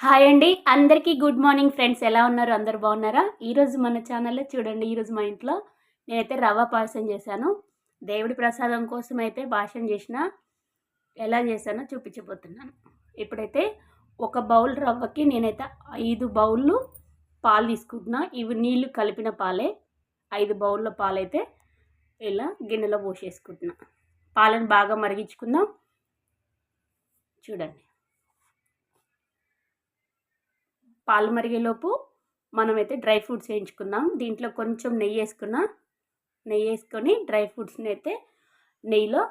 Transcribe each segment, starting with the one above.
Hi అండి. అందరికీ good morning friends. ఎలా ఉన్నారు? అందరు బాగున్నారా? ఈరోజు మన ఛానల్లో చూడండి ఈరోజు మా ఇంట్లో నేనైతే రవ్వ పాయసం చేశాను. దేవుడి ప్రసాదం కోసం అయితే భాషం చేసిన ఎలా చేశానో చూపించబోతున్నాను. ఇప్పుడైతే ఒక బౌల్ రవ్వకి నేనైతే ఐదు బౌళ్ళు పాలు తీసుకుంటున్నా. ఇవి నీళ్ళు కలిపిన పాలే. ఐదు బౌళ్ళ పాలైతే ఇలా గిన్నెలో పోసేసుకుంటున్నా. పాలను బాగా మరిగించుకుందాం. చూడండి. పాలు మరిగేలోపు మనమైతే డ్రై ఫ్రూట్స్ వేయించుకుందాం. దీంట్లో కొంచెం నెయ్యి వేసుకున్నా నెయ్యి వేసుకొని డ్రై ఫ్రూట్స్ని అయితే నెయ్యిలో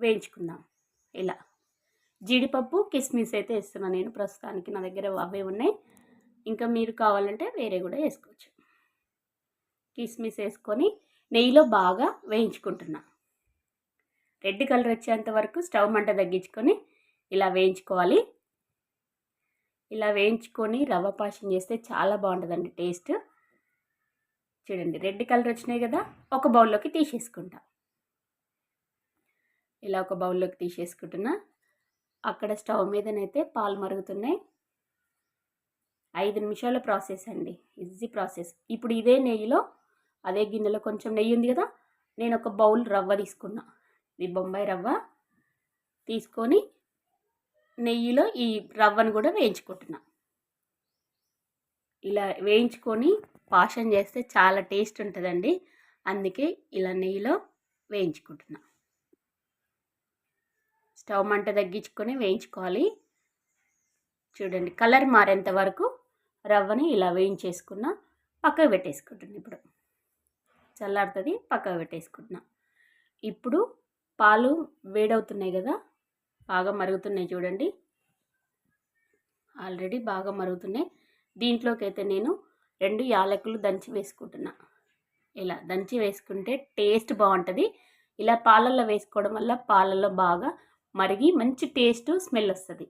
వేయించుకుందాం. ఇలా. జీడిపప్పు కిస్మిస్ అయితే వేస్తున్నాను నేను ప్రస్తుతానికి. నా దగ్గర అవే ఉన్నాయి. ఇంకా మీరు కావాలంటే వేరే కూడా వేసుకోవచ్చు. కిస్మిస్ వేసుకొని నెయ్యిలో బాగా వేయించుకుంటున్నా. రెడ్ కలర్ వచ్చేంత వరకు స్టవ్ మంట తగ్గించుకొని ఇలా వేయించుకోవాలి. ఇలా వేయించుకొని రవ్వ పాషం చేస్తే చాలా బాగుంటుందండి టేస్ట్. చూడండి రెడ్ కలర్ వచ్చినాయి కదా ఒక బౌల్లోకి తీసేసుకుంటా. ఇలా ఒక బౌల్లోకి తీసేసుకుంటున్నా. అక్కడ స్టవ్ మీదనైతే పాలు మరుగుతున్నాయి. ఐదు నిమిషాల ప్రాసెస్ అండి ఈజీ ప్రాసెస్. ఇప్పుడు ఇదే నెయ్యిలో అదే గిన్నెలో కొంచెం నెయ్యి ఉంది కదా నేను ఒక బౌల్ రవ్వ తీసుకున్నా. ఇది బొంబాయి రవ్వ. తీసుకొని నెయ్యిలో ఈ రవ్వను కూడా వేయించుకుంటున్నాను ఇలా వేయించుకొని పాషన్ చేస్తే చాలా టేస్ట్ ఉంటుందండి. అందుకే ఇలా నెయ్యిలో వేయించుకుంటున్నా. స్టవ్ మంట తగ్గించుకొని వేయించుకోవాలి. చూడండి కలర్ మారేంత వరకు రవ్వని ఇలా వేయించేసుకున్న పక్కకు పెట్టేసుకుంటున్నా ఇప్పుడు. చల్లారుతుంది పక్కకు పెట్టేసుకుంటున్నా. ఇప్పుడు పాలు వేడవుతున్నాయి కదా బాగా మరుగుతున్నాయి చూడండి. ఆల్రెడీ బాగా మరుగుతున్నాయి. దీంట్లోకి అయితే నేను రెండు యాలకులు దంచి వేసుకుంటున్నా. ఇలా దంచి వేసుకుంటే టేస్ట్ బాగుంటుంది. ఇలా పాలల్లో వేసుకోవడం వల్ల పాలల్లో బాగా మరిగి మంచి టేస్ట్ స్మెల్ వస్తుంది.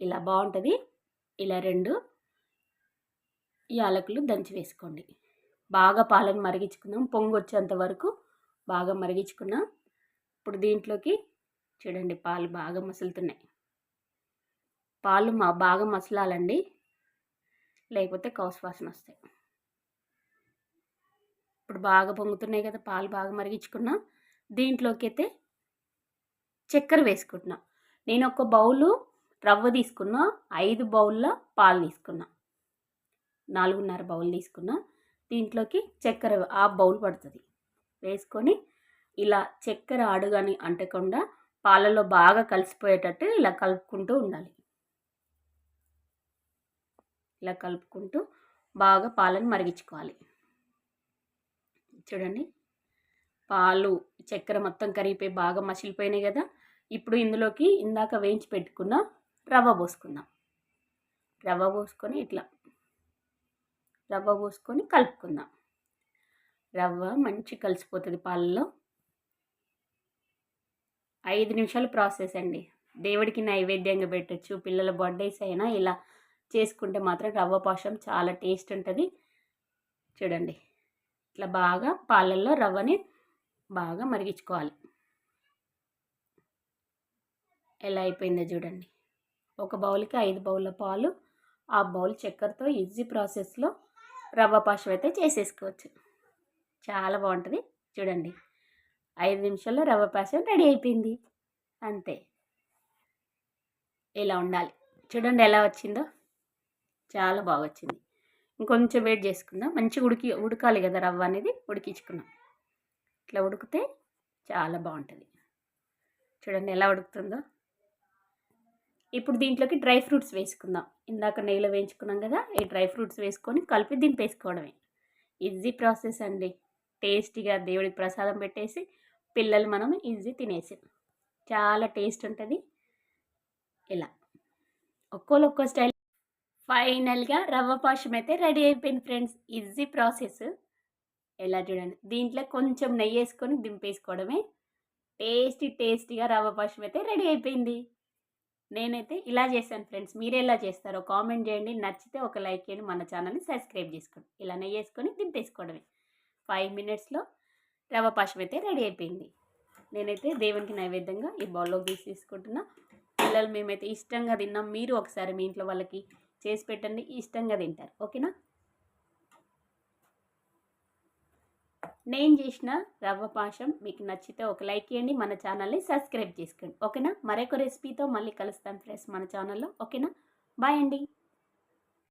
ఇలా బాగుంటుంది. ఇలా రెండు యాలకులు దంచి వేసుకోండి. బాగా పాలను మరిగించుకుందాం. పొంగు వచ్చేంత వరకు బాగా మరిగించుకున్నాం. ఇప్పుడు దీంట్లోకి చూడండి పాలు బాగా మసులుతున్నాయి. పాలు మా బాగా మసలాలండి. లేకపోతే కౌస్ వాసన వస్తాయి. ఇప్పుడు బాగా పొంగుతున్నాయి కదా పాలు బాగా మరిగించుకున్నా దీంట్లోకి అయితే చక్కెర వేసుకుంటున్నా. నేను ఒక బౌలు రవ్వ తీసుకున్నా ఐదు బౌల్ల పాలు తీసుకున్నా. నాలుగున్నర బౌల్ తీసుకున్నా దీంట్లోకి చక్కెర ఆ బౌల్ పడుతుంది. వేసుకొని ఇలా చక్కెర అడుగని అంటకుండా పాలలో బాగా కలిసిపోయేటట్టు ఇలా కలుపుకుంటూ ఉండాలి. ఇలా కలుపుకుంటూ బాగా పాలను మరిగించుకోవాలి. చూడండి. పాలు చక్కెర మొత్తం కరిగిపోయి బాగా మసిలిపోయినాయి కదా. ఇప్పుడు ఇందులోకి ఇందాక వేయించి పెట్టుకున్న రవ్వ పోసుకుందాం. రవ్వ పోసుకొని ఇట్లా. రవ్వ పోసుకొని కలుపుకుందాం. రవ్వ మంచి కలిసిపోతుంది పాలలో ఐదు నిమిషాలు ప్రాసెస్ అండి. దేవుడికి నైవేద్యంగా పెట్టచ్చు పిల్లల బర్త్డేస్ అయినా ఇలా చేసుకుంటే మాత్రం రవ్వ పాషం చాలా టేస్ట్ ఉంటుంది. చూడండి. ఇట్లా బాగా పాలల్లో రవ్వని బాగా మరిగించుకోవాలి. ఎలా అయిపోయిందో చూడండి. ఒక బౌల్కి ఐదు బౌల్ల పాలు ఆ బౌల్ చక్కెరతో ఈజీ ప్రాసెస్లో రవ్వ పాషం అయితే చేసేసుకోవచ్చు. చాలా బాగుంటుంది. చూడండి. ఐదు నిమిషాల్లో రవ్వ పాయసం రెడీ అయిపోయింది. అంతే. ఇలా ఉండాలి. చూడండి ఎలా వచ్చిందో. చాలా బాగా వచ్చింది ఇంకొంచెం వెయిట్ చేసుకుందాం. మంచిగా ఉడికి ఉడకాలి కదా రవ్వ అనేది. ఉడికించుకున్నాం ఇట్లా ఉడికితే చాలా బాగుంటుంది. చూడండి ఎలా ఉడుకుతుందో. ఇప్పుడు దీంట్లోకి డ్రై ఫ్రూట్స్ వేసుకుందాం. ఇందాక నెయ్యిలో వేయించుకున్నాం కదా ఈ డ్రై ఫ్రూట్స్ వేసుకొని కలిపి దింపేసుకోవడమే. ఈజీ ప్రాసెస్ అండి. టేస్టీగా దేవుడికి ప్రసాదం పెట్టేసి పిల్లలు మనం ఈజీ తినేసి చాలా టేస్ట్ ఉంటుంది. ఇలా. ఒక్కోళ్ళు ఒక్కో స్టైల్. ఫైనల్గా రవ్వ పాషం అయితే రెడీ అయిపోయింది ఫ్రెండ్స్. Easy process. ఎలా చూడండి. దీంట్లో కొంచెం నెయ్యి వేసుకొని దింపేసుకోవడమే. టేస్టీ టేస్టీగా రవ్వ పాషం అయితే రెడీ అయిపోయింది. నేనైతే ఇలా చేశాను ఫ్రెండ్స్. మీరు ఎలా చేస్తారో కామెంట్ చేయండి. నచ్చితే ఒక లైక్ చేయండి. మన ఛానల్ని సబ్స్క్రైబ్ చేసుకోండి. ఇలా నెయ్యి వేసుకొని దింపేసుకోవడమే. ఫైవ్ మినిట్స్లో రవ్వ పాశం అయితే రెడీ అయిపోయింది. నేనైతే దేవునికి నైవేద్యంగా ఈ బౌల్లోకి తీసి తీసుకుంటున్నా. పిల్లలు మేమైతే ఇష్టంగా తిన్నాం. మీరు ఒకసారి మీ ఇంట్లో వాళ్ళకి చేసి పెట్టండి. ఇష్టంగా తింటారు. ఓకేనా? నేను చేసిన రవ్వ పాశం మీకు నచ్చితే ఒక లైక్ చేయండి. మన ఛానల్ని సబ్స్క్రైబ్ చేసుకోండి. ఓకేనా? మరొక రెసిపీతో మళ్ళీ కలుస్తాం ఫ్రెండ్స్ మన ఛానల్లో. ఓకేనా? బాయ్ అండి.